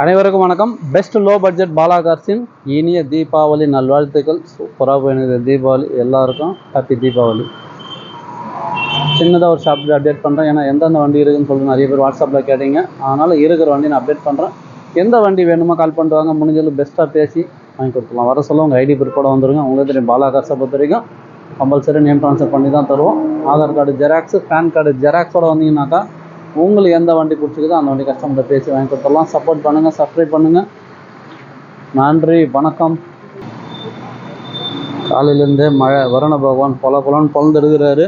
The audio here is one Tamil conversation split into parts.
அனைவருக்கும் வணக்கம். பெஸ்ட் லோ பட்ஜெட் பாலாகார்ஸின் இனிய தீபாவளி நல்வாழ்த்துக்கள். சூப்பராக போயிருந்தது தீபாவளி. எல்லாருக்கும் ஹாப்பி தீபாவளி. சின்னதாக ஒரு ஷாப் அப்டேட் பண்ணுறேன் ஏன்னா எந்தெந்த வண்டி இருக்குன்னு சொல்லிட்டு நிறைய பேர் வாட்ஸ்அப்பில் கேட்டீங்க. அதனால் இருக்கிற வண்டி நான் அப்டேட் பண்ணுறேன் எந்த வண்டி வேணுமோ கால் பண்ணிட்டு வாங்க. முடிஞ்சளவு பெஸ்ட்டாக பேசி வாங்கி கொடுத்துலாம் வர சொல்ல உங்கள் ஐடி ப்ரூஃபோட வந்துருங்க. உங்களுக்கு தெரியும் பாலாகார்ஸை பொறுத்த வரைக்கும் கம்பல்சரி நேம் ட்ரான்ஸ்ஃபர் பண்ணி தான் தருவோம். Aadhaar card xerox PAN card ஜெராக்ஸோட வந்தீங்கன்னாக்கா உங்களுக்கு எந்த வண்டி பிடிச்சிக்குதோ அந்த வண்டி கஸ்டமர்கிட்ட பேசி வாங்கி கொடுத்துடலாம். சப்போர்ட் பண்ணுங்கள் சப்ஸ்கிரைப் பண்ணுங்கள் நன்றி வணக்கம். காலையிலேருந்தே மழை. வருண பகவான் பொல பொலன்னு பொழந்துடுகிறாரு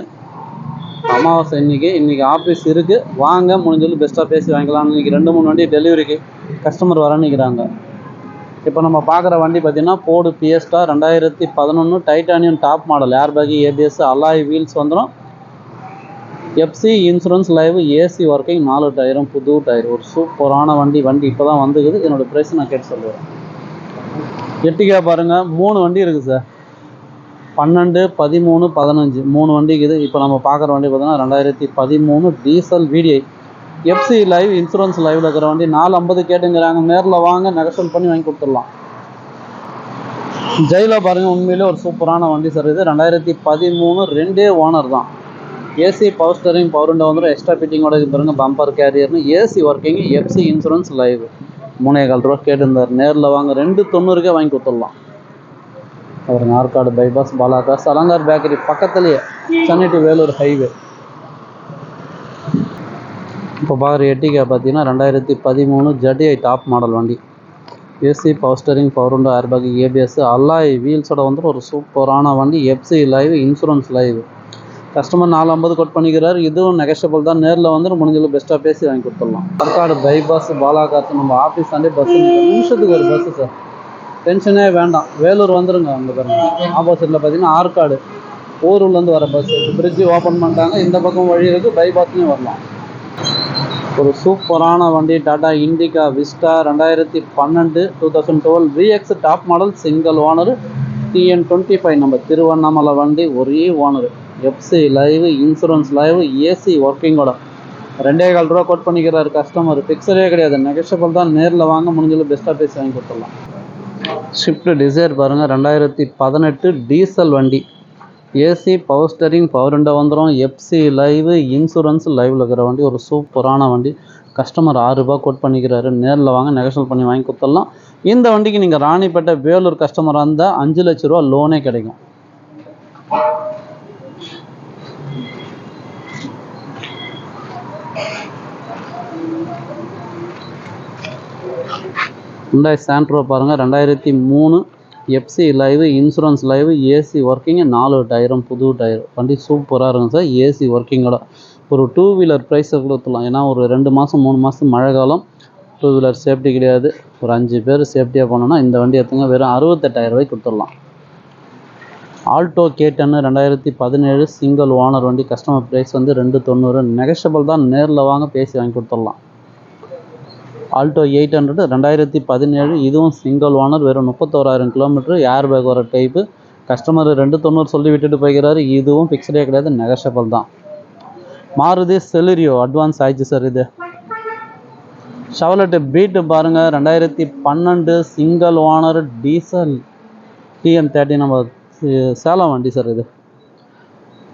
அமாவாசை இன்னைக்கு இன்றைக்கி ஆஃபீஸ் இருக்குது வாங்க முடிஞ்சளவு பெஸ்ட்டாக பேசி வாங்கிக்கலாம்னு இன்றைக்கி ரெண்டு மூணு வண்டி டெலிவரிக்கு கஸ்டமர் வர இப்போ நம்ம பார்க்குற வண்டி பார்த்தீங்கன்னா போடு பிஎஸ்டா ரெண்டாயிரத்தி பதினொன்று titanium top model air bag ABS alloy wheels வந்துடும் FC insurance live AC working நாலு டயரும் புது டயர் ஒரு சூப்பரான வண்டி வண்டி இப்போ தான் வந்துக்குது. என்னோடய ப்ரைஸ் நான் கேட்டு சொல்லுவேன் எட்டிக்கா பாருங்கள் மூணு வண்டி இருக்குது சார் பன்னெண்டு பதிமூணு பதினஞ்சு. மூணு வண்டி இருக்குது இப்போ நம்ம பார்க்குற வண்டி பார்த்தோன்னா ரெண்டாயிரத்தி பதிமூணு diesel VDI FC live insurance லைவில் இருக்கிற வண்டி நாலு ஐம்பது கேட்டுங்கிறாங்க. நேரில் வாங்க நெகசல் பண்ணி வாங்கி கொடுத்துடலாம். ஜெயிலில் பாருங்கள் உண்மையிலே ஒரு சூப்பரான வண்டி சார் இது ரெண்டாயிரத்தி பதிமூணு ரெண்டே ஓனர் தான். AC power steering power window வந்துடும் எக்ஸ்ட்ரா ஃபிட்டிங்கோட இது பாருங்க bumper கேரியர்னு AC working FC insurance live மூணே கால் ரூபா கேட்டிருந்தார். நேரில் வாங்க ரெண்டு தொண்ணூறுக்கே வாங்கி கொடுத்துடலாம். அப்புறம் ஆற்காடு பைபாஸ் பாலாகாஸ் அலங்கார் பேக்கரி பக்கத்துலேயே சென்னை டு வேலூர் ஹைவே இப்போ பார்க்குற எட்டிகா பார்த்தீங்கன்னா ரெண்டாயிரத்தி பதிமூணு ஜடிஐ டாப் மாடல் வண்டி. AC power steering power window airbag ABS alloy வீல்ஸோட வந்துட்டு ஒரு சூப்பரான வண்டி. FC live insurance live customer நாலு ஐம்பது கோட் பண்ணிக்கிறார். இதுவும் நெகஷபிள் தான். நேரில் வந்து முடிஞ்சளவு பெஸ்ட்டாக பேசி வாங்கி கொடுத்துடலாம். ஆற்காடு பைபாஸ் பாலாகாத்து நம்ம ஆஃபீஸ் ஆண்டே பஸ் நிமிஷத்துக்கு ஒரு பஸ்ஸு சார் டென்ஷனே வேண்டாம். வேலூர் வந்துருங்க அங்கே பாருங்க. ஆப்போசிட்டில் பார்த்தீங்கன்னா ஆற்காடு. ஊரூர்லேருந்து வர பஸ் பிரிட்ஜு ஓப்பன் பண்ணிட்டாங்க. இந்த பக்கம் வழி இருக்குது பைபாஸ்லேயும் வரலாம். ஒரு சூப்பரான வண்டி. டாடா இண்டிகா விஸ்டா ரெண்டாயிரத்தி பன்னெண்டு two thousand twelve VX top model single owner TN twenty five நம்ம திருவண்ணாமலை வண்டி ஒரே owner FC live insurance live AC ஒர்க்கிங்கோட ரெண்டே கால் ரூபா கோட் பண்ணிக்கிறாரு கஸ்டமர் ஃபிக்ஸரே கிடையாது. நெகஷபிள் தான். நேரில் வாங்க முடிஞ்சளவு பெஸ்ட்டாக பேசி வாங்கி கொடுத்துடலாம். ஷிஃப்ட் டிசைர் பாருங்கள் ரெண்டாயிரத்தி பதினெட்டு டீசல் வண்டி. AC power steering power window வந்துடும் எஃப்சி லைவ் இன்சூரன்ஸ் லைவில் இருக்கிற வண்டி. ஒரு சூப்பரான வண்டி. கஸ்டமர் ஆறு கோட் பண்ணிக்கிறாரு. நேரில் வாங்க நெகஷல் பண்ணி வாங்கி கொடுத்துடலாம். இந்த வண்டிக்கு நீங்கள் ராணிப்பேட்டை வேலூர் கஸ்டமராக இருந்தால் அஞ்சு லட்ச ரூபா லோனே கிடைக்கும். ஹுண்டாய் சாண்ட்ரோ பாருங்கள் ரெண்டாயிரத்தி மூணு FC live insurance live AC working நாலு டயரும் புது டயர். வண்டி சூப்பராக இருக்கும் சார். ஏசி ஒர்க்கிங்கோட ஒரு டூ வீலர் ப்ரைஸை கொடுத்துலாம் ஏன்னா ஒரு ரெண்டு மாதம் மூணு மாதம் மழை காலம். டூ வீலர் சேஃப்டி கிடையாது. ஒரு அஞ்சு பேர் சேஃப்டியாக போனோன்னா இந்த வண்டி எடுத்துங்க. வெறும் அறுபத்தெட்டாயிரம் ரூபாய்க்கு கொடுத்துடலாம். ஆல்டோ கே டென்னு ரெண்டாயிரத்தி பதினேழு சிங்கிள் ஓனர் வண்டி. கஸ்டமர் ப்ரைஸ் வந்து ரெண்டு தொண்ணூறு. நெகஷபிள் தான். நேரில் வாங்க பேசி வாங்கி கொடுத்துடலாம். ஆல்டோ எயிட் ஹண்ட்ரட் ரெண்டாயிரத்தி பதினேழு இதுவும் சிங்கிள் ஓனர் வெறும் முப்பத்தோராயிரம் கிலோமீட்டர் ஏர் பேக் வர டைப்பு கஸ்டமர் ரெண்டு தொண்ணூறு சொல்லி விட்டுட்டு போய்க்கிறாரு. இதுவும் ஃபிக்ஸ்டே கிடையாது நெகஷபிள் தான். மாருதி செலிரியோ அட்வான்ஸ் ஆயிடுச்சு சார் இது. ஷவலட்டு பீட்டு பாருங்கள் ரெண்டாயிரத்தி பன்னெண்டு single owner diesel TN thirty நம்ம சேலம் வண்டி சார் இது.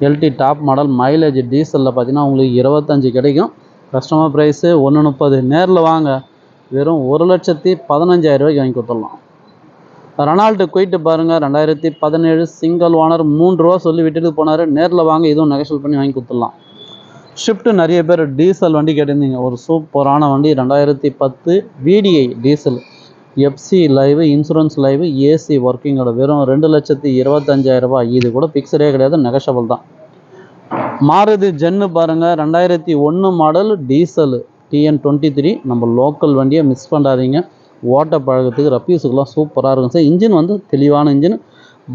எல்டி டாப் மாடல் மைலேஜ் டீசலில் பார்த்தீங்கன்னா உங்களுக்கு இருபத்தஞ்சி கிடைக்கும். கஸ்டமர் ப்ரைஸு ஒன்று முப்பது. நேரில் வாங்க. வெறும் ஒரு லட்சத்தி பதினஞ்சாயிரரூபாய்க்கு வாங்கி கொடுத்துடலாம். ரெனால்டு குயிட்டு பாருங்கள் ரெண்டாயிரத்தி பதினேழு சிங்கிள் ஓனர் மூன்று ரூபா சொல்லி விட்டுட்டு போனார். நேரில் வாங்க இதுவும் நெகஷல் பண்ணி வாங்கி கொடுத்துடலாம். ஷிஃப்ட்டு நிறைய பேர் டீசல் வண்டி கேட்டிருந்தீங்க. ஒரு சூப்பரான வண்டி. ரெண்டாயிரத்தி பத்து VDI diesel FC live insurance live AC ஒர்க்கிங்கோட வெறும் ரெண்டு லட்சத்தி இருபத்தஞ்சாயிரரூபா இது கூட ஃபிக்ஸடே கிடையாது. நெகஷபிள் தான். மாருதி ஜென்னு பாருங்கள் ரெண்டாயிரத்தி ஒன்று model diesel TN twenty three நம்ம லோக்கல் வண்டியை மிஸ் பண்ணாதீங்க. ஓட்ட பழகத்துக்கு ரப்பீஸுக்கெல்லாம் சூப்பராக இருக்கும். சார் இன்ஜின் வந்து தெளிவான இன்ஜின்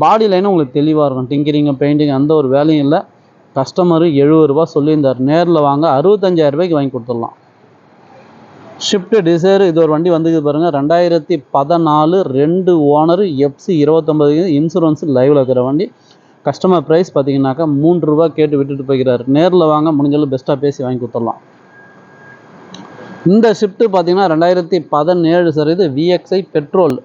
பாடி லைனும் உங்களுக்கு தெளிவாக இருக்கும். டிங்கரிங்கு பெயிண்டிங் அந்த ஒரு வேலையும் இல்லை. கஸ்டமரு எழுபது ரூபா சொல்லியிருந்தார். நேரில் வாங்க. அறுபத்தஞ்சாயிரம் ரூபாய்க்கு வாங்கி கொடுத்துடலாம். ஷிஃப்ட் டிசைர் இது ஒரு வண்டி வந்துக்குது பாருங்கள் ரெண்டாயிரத்தி பதினாலு ரெண்டு ஓனர் எஃப்சி இருபத்தொம்பது இன்சூரன்ஸ் லைவில் இருக்கிற வண்டி. கஸ்டமர் ப்ரைஸ் பார்த்தீங்கன்னாக்கா மூன்று ரூபா கேட்டு விட்டுட்டு போய்கிறார் நேரில் வாங்க முடிஞ்சளவு பெஸ்ட்டாக பேசி வாங்கி கொடுத்துடலாம். இந்த ஷிஃப்ட்டு பார்த்தீங்கன்னா ரெண்டாயிரத்தி பதினேழு சார் இது விஎக்ஸ்ஐ பெட்ரோல்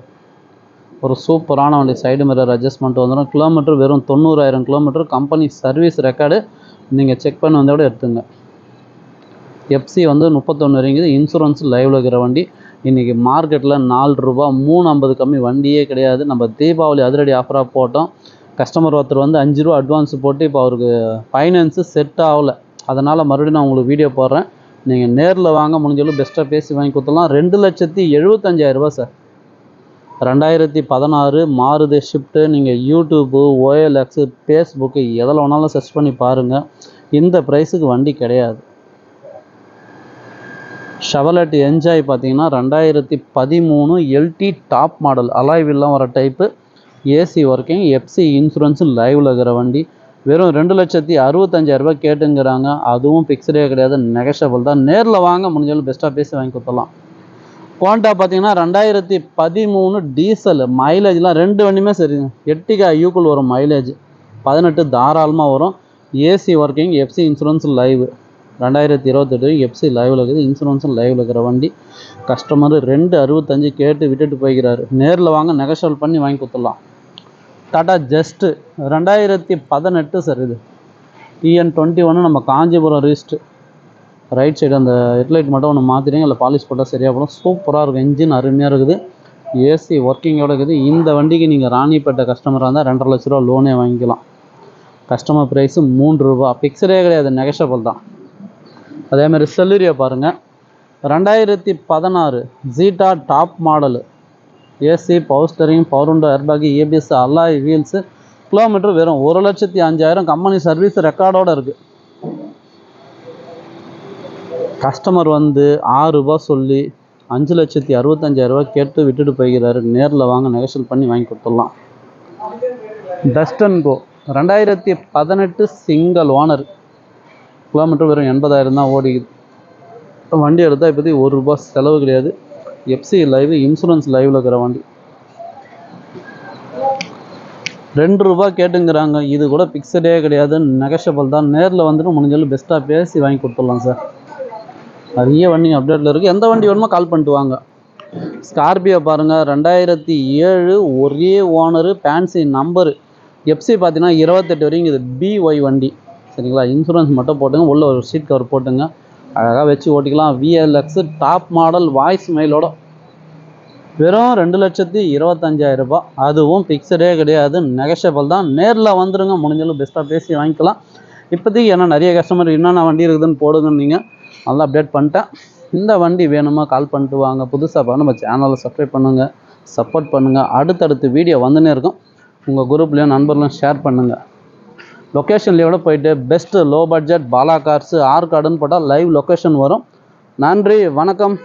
ஒரு சூப்பரான வண்டி. சைடு மிரர் அட்ஜஸ்ட்மெண்ட் வந்துடும் கிலோமீட்டர் வெறும் தொண்ணூறாயிரம் கிலோமீட்டர் கம்பெனி சர்வீஸ் ரெக்கார்டு நீங்கள் செக் பண்ணி வந்தோட எடுத்துங்க. எஃப்சி வந்து முப்பத்தொன்று வரைக்குது இன்சூரன்ஸ் லைவில் இருக்கிற வண்டி. இன்றைக்கி மார்க்கெட்டில் நாலு ரூபா மூணு ஐம்பது கம்மி வண்டியே கிடையாது. நம்ம தீபாவளி அதிரடி ஆஃபராக போட்டோம். கஸ்டமர் ஒருத்தர் வந்து அஞ்சு ரூபா அட்வான்ஸ் போட்டு இப்போ அவருக்கு ஃபைனான்ஸு செட் ஆகலை. அதனால் மறுபடியும் நான் உங்களுக்கு வீடியோ போடுறேன். நீங்கள் நேரில் வாங்க முடிஞ்சளவு பெஸ்ட்டாக பேசி வாங்கி கொடுத்துடலாம். ரெண்டு லட்சத்தி எழுபத்தஞ்சாயிரரூபா சார். ரெண்டாயிரத்தி பதினாறு மாறுது ஷிஃப்ட்டு நீங்கள் யூடியூப்பு ஓஎல்எக்ஸு ஃபேஸ்புக்கு எதில் வேணாலும் சர்ச் பண்ணி பாருங்கள் இந்த ப்ரைஸுக்கு வண்டி கிடையாது. ஷவலட் என்ஜாய் பார்த்தீங்கன்னா ரெண்டாயிரத்தி பதிமூணு எல்டி டாப் மாடல் அலாய்வில்லாம் வர type AC working FC insurance லைவில் இருக்கிற வண்டி. வெறும் ரெண்டு லட்சத்தி அறுபத்தஞ்சாயிரரூபா கேட்டுங்கிறாங்க. அதுவும் ஃபிக்ஸ்டே கிடையாது நெகஷபிள் தான். நேரில் வாங்க முடிஞ்சாலும் பெஸ்ட்டாக பேசி வாங்கி கொடுத்தலாம் குவான்டா பார்த்தீங்கன்னா ரெண்டாயிரத்தி பதிமூணு டீசல் மைலேஜ்லாம் ரெண்டு வண்டியுமே சரி. எட்டிக்கா யூக்குள் வரும் மைலேஜ் பதினெட்டு தாராளமாக வரும். AC working FC insurance live ரெண்டாயிரத்தி இருபத்தெட்டு எஃப்சி லைவில் இருக்குது இன்சூரன்ஸும் லைவில் இருக்கிற வண்டி. கஸ்டமர் ரெண்டு அறுபத்தஞ்சு கேட்டு விட்டுட்டு போய்க்கிறாரு. நேரில் வாங்க நெகஷல் பண்ணி வாங்கி கொடுத்துடலாம். டாடா ஜஸ்ட்டு ரெண்டாயிரத்தி பதினெட்டு சார் இது. டிஎன் டுவெண்ட்டி ஒன்று நம்ம காஞ்சிபுரம் ரீஸ்ட்டு ரைட் சைடு அந்த ஹெட்லைட் மட்டும் ஒன்று மாற்றிடுங்க இல்லை பாலிஷ் போட்டால் சரியாக போடும். சூப்பராக இருக்கும் இன்ஜின் அருமையாக இருக்குது. ஏசி ஒர்க்கிங்கோட இருக்குது. இந்த வண்டிக்கு நீங்கள் ராணிப்பேட்டை கஸ்டமராக இருந்தால் ரெண்டரை லட்ச ரூபா லோனே வாங்கிக்கலாம். கஸ்டமர் ப்ரைஸு மூன்று ரூபா. ஃபிக்ஸடே கிடையாது நெகஷபிள் தான். அதேமாதிரி செல்லுரியை பாருங்கள் ரெண்டாயிரத்தி பதினாறு Zeta top model AC power steering power window airbag ABS alloy wheels kilometre வெறும் ஒரு லட்சத்தி அஞ்சாயிரம் கம்பெனி சர்வீஸ் ரெக்கார்டோடு இருக்குது கஸ்டமர் வந்து ஆறு ரூபா சொல்லி அஞ்சு லட்சத்தி அறுபத்தஞ்சாயிரரூபா கேட்டு விட்டுட்டு போய்கிறாரு நேரில் வாங்க நெகோஷியல் பண்ணி வாங்கி கொடுத்துடலாம். டஸ்டன் கோ ரெண்டாயிரத்தி பதினெட்டு சிங்கிள் ஓனர் கிலோமீட்டர் வெறும் எண்பதாயிரம் தான் ஓடிக்குது. வண்டி எடுத்தால் இப்போதைக்கு ஒரு ரூபா செலவு கிடையாது. எஃப்சி லைவ் இன்சூரன்ஸ் லைவில் இருக்கிற வண்டி. ரெண்டு ரூபா கேட்டுங்கிறாங்க. இது கூட பிக்சடே கிடையாது. நெகஷபிள் தான். நேரில் வந்துட்டு முடிஞ்சாலும் பெஸ்ட்டாக பேசி வாங்கி கொடுத்துடலாம் சார் நிறைய வண்டி அப்டேட்டில் இருக்குது எந்த வண்டி வேணுமோ கால் பண்ணிட்டு வாங்க. ஸ்கார்பியோ பாருங்கள் ரெண்டாயிரத்தி ஏழு ஒரே ஓனரு ஃபேன்சி நம்பரு எஃப்சி பார்த்தீங்கன்னா இருபத்தெட்டு வரைக்கும் இது பிஒய் வண்டி. சரிங்களா? இன்சூரன்ஸ் மட்டும் போட்டுங்க. உள்ள ஒரு சீட் கவர் போட்டுங்க. அழகாக வச்சு ஓட்டிக்கலாம். விஎல்எக்ஸு டாப் மாடல் வாய்ஸ் மெயிலோட வெறும் ரெண்டு லட்சத்தி இருபத்தஞ்சாயிரம் ரூபாய். அதுவும் ஃபிக்ஸடே கிடையாது. நெகஷபிள் தான். நேரில் வந்துடுங்க முடிஞ்சளவு பெஸ்ட்டாக பேசி வாங்கிக்கலாம். இப்போதைக்கு ஏன்னா நிறைய கஸ்டமர் என்னென்ன வண்டி இருக்குதுன்னு போடுங்க நீங்கள் நல்லா அப்டேட் பண்ணிட்டேன். இந்த வண்டி வேணுமா கால் பண்ணிட்டு வாங்க. புதுசாக நம்ம சேனலை சப்ஸ்கிரைப் பண்ணுங்கள் சப்போர்ட் பண்ணுங்கள் அடுத்தடுத்து வீடியோ வந்துன்னே இருக்கும். உங்கள் குரூப்லேயும் நண்பர்லையும் ஷேர் பண்ணுங்கள் லொக்கேஷன்லேயோட போயிட்டு best low budget Bala cars ஆர்கார்டுன்னு போட்டால் லைவ் லொக்கேஷன் வரும். நன்றி வணக்கம்.